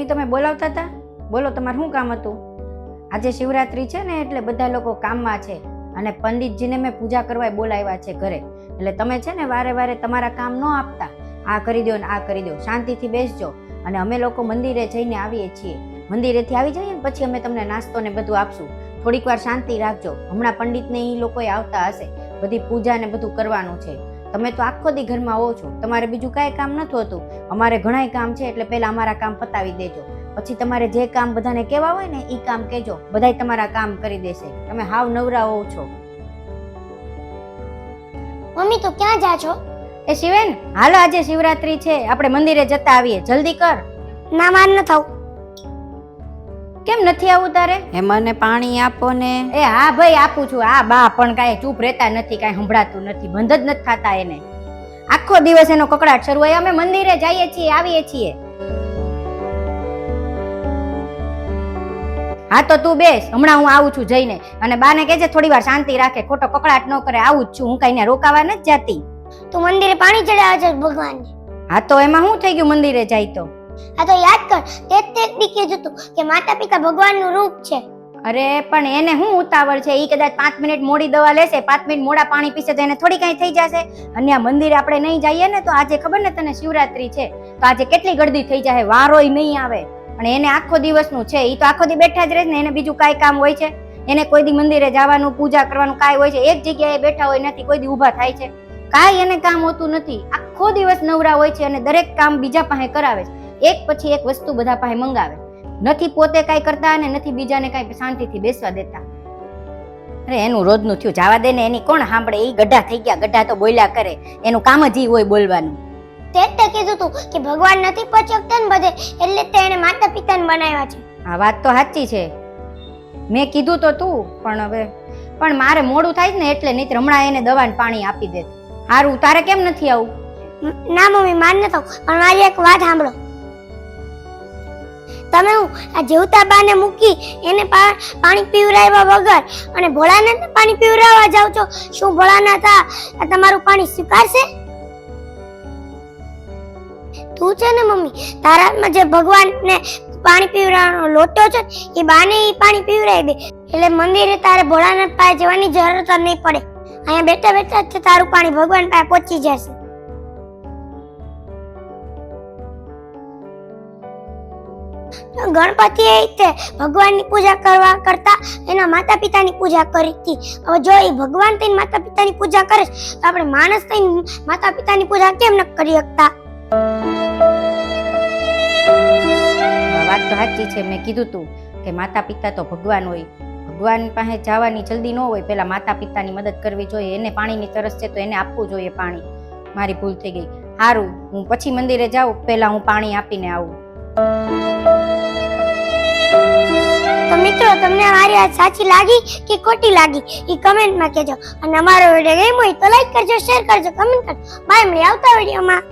Mummy તમે બોલાવતા હતા? બોલો, તમારે શું કામ હતું? આજે શિવરાત્રિ છે ને, એટલે બધા લોકો કામમાં છે. અને પંડિતજીને મેં પૂજા કરવા બોલાવ્યા છે ઘરે. એટલે તમે છે ને, વારે વારે તમારા કામ ન આપતા. આ કરી દો ને, આ કરી દો. શાંતિથી બેસજો. અને અમે લોકો મંદિરે જઈને આવીએ છીએ. મંદિરેથી આવી જઈએ ને, પછી અમે તમને નાસ્તો ને બધું આપશું. થોડીક વાર શાંતિ રાખજો. હમણાં પંડિતને એ લોકોએ આવતા હશે. બધી પૂજા ને બધું કરવાનું છે. તમે તો આખો દી ઘરમાં હો છો. તમારે બીજું કાંઈ કામ નથી હોતું. અમારે ઘણાય કામ છે એટલે પહેલાં અમારા કામ પતાવી દેજો. પછી તમારે જે કામ બધાને કહેવા હોય ને એ કામ કહેજો. બધાય તમારા કામ કરી દેશે. તમે હાવ નવરા હોવ છો. મમ્મી તો ક્યાં જા છો? એ શિવેન હાલો આજે શિવરાત્રી છે. આપણે મંદિરે જતા આવીએ. જલ્દી કર. ના માન ન થાવ કેમ નથી આવું તારે? એ મને પાણી આપો ને. એ હા ભાઈ આપું છું. આ બા પણ કાંઈ ચૂપ રહેતા નથી કાંઈ સંભળાતું નથી. બંધ જ નથી થતા એને. આખો દિવસ એનો કકડાટ શરૂ હોય અમે મંદિરે જઈએ છીએ આવીએ છીએ. હા તો તું બેસ. હમણાં હું આવું છું જઈને. અને બાને કહેજે થોડી વાર શાંતિ રાખે. ખોટો કકડાટ ન કરે. આવું જ છું. હું કઈને રોકાવા નથી જતી. તું મંદિરે પાણી ચડાવે છે ભગવાનને. હા તો એમાં શું થઈ ગયું મંદિરે જાય તો? આ તો યાદ કર, તે તે દીકે કીધું કે માતા પિતા ભગવાનનું રૂપ છે. અરે, પણ એને હું ઉતાવળ છે? એ કદાચ પાંચ મિનિટ મોડી દવા લેશે, પાંચ મિનિટ મોડા પાણી પીશે તો એને થોડી કાંઈ થઈ જશે. અને આ મંદિરે આપણે નહીં જઈએ ને, તો આજે ખબર ને તને શિવરાત્રી છે, તો આજે કેટલી ગળદી થઈ જાય, વારોય નહીં આવે. પણ એને આખો દિવસનું છે એ તો આખો દી બેઠા જ રહે ને, એને બીજું કાંઈ કામ હોય છે? એને કોઈ દી મંદિરે જવાનું, પૂજા કરવાનું કાંઈ હોય છે? એક જગ્યાએ બેઠા હોય નથી કોઈ દી ઊભા થાય છે? કાંઈ એને કામ હોતું નથી. આખો દિવસ નવરા હોય છે અને દરેક કામ બીજા પાસે કરાવે છે. એક પછી એક વસ્તુ બધા પાસે મંગાવે. નથી પોતે કાંઈ કરતા અને નથી બીજાને કાંઈ શાંતિથી બેસવા દેતા. અરે એનું રોજનું થયું. જવા દે ને એની કોણ સાંભળે? એ ગઢા થઈ ગયા. ગઢા તો બોલ્યા કરે. એનું કામ જ ઈ હોય બોલવાનું. તે જ તે કીધું તું કે ભગવાન નથી પચકતા ને બધે એટલે તેણે માતા પિતાને બનાવ્યા છે. આ વાત તો સાચી છે. મેં કીધું તો તું પણ હવે પણ મારે મોડું થાય ને એટલે નહીં હમણાં એને દવા ને પાણી આપી દે. સારું તારે કેમ નથી આવું? ના મમ્મી માન ન થાવ પણ મારી એક વાત સાંભળો. તમે હું આ જેવતા બાને મૂકી એને પાણી પીવરાવ્યા વગર. અને ભોળાને પાણી પીવરાવવા જાવ છો? શું ભોળાનાથ તા, આ તમારું પાણી સ્વીકારશે? તું છે ને મમ્મી તારામાં જે ભગવાનને પાણી પીવરાવવાનો લોટો છે એ બાને એ પાણી પીવરાવી દે. એટલે મંદિરે તારે ભોળાનાથ પાસે જવાની જરૂરત નહીં પડે. અહીંયા બેઠા બેઠા જ તારું પાણી ભગવાન પાસે પહોંચી જશે. ગણપતિ એ રીતે ભગવાનની પૂજા કરવા કરતા એના માતા પિતાની પૂજા કરી હતી. હવે જો એ ભગવાન થઈને માતા પિતાની પૂજા કરે તો આપણે માણસ થઈને માતા પિતાની પૂજા કેમ ન કરી શકતા? વાત તો સાચી છે, મેં કીધું તું કે માતા પિતા તો ભગવાન હોય. ભગવાન પાસે જવાની જલ્દી ન હોય, પેલા માતા પિતાની મદદ કરવી જોઈએ. એને પાણીની તરસ છે તો એને આપવું જોઈએ પાણી. મારી ભૂલ થઈ ગઈ. સારું હું પછી મંદિરે જાઉં પહેલાં હું પાણી આપીને આવું. તો મિત્રો, તમને મારી વાત સાચી લાગી કે ખોટી લાગી? એ કમેન્ટમાં કહેજો. અને અમારો વીડિયો ગમ્યો હોય તો લાઈક કરજો શેર કરજો કમેન્ટ કરજો. બાય મળી આવતા વિડીયોમાં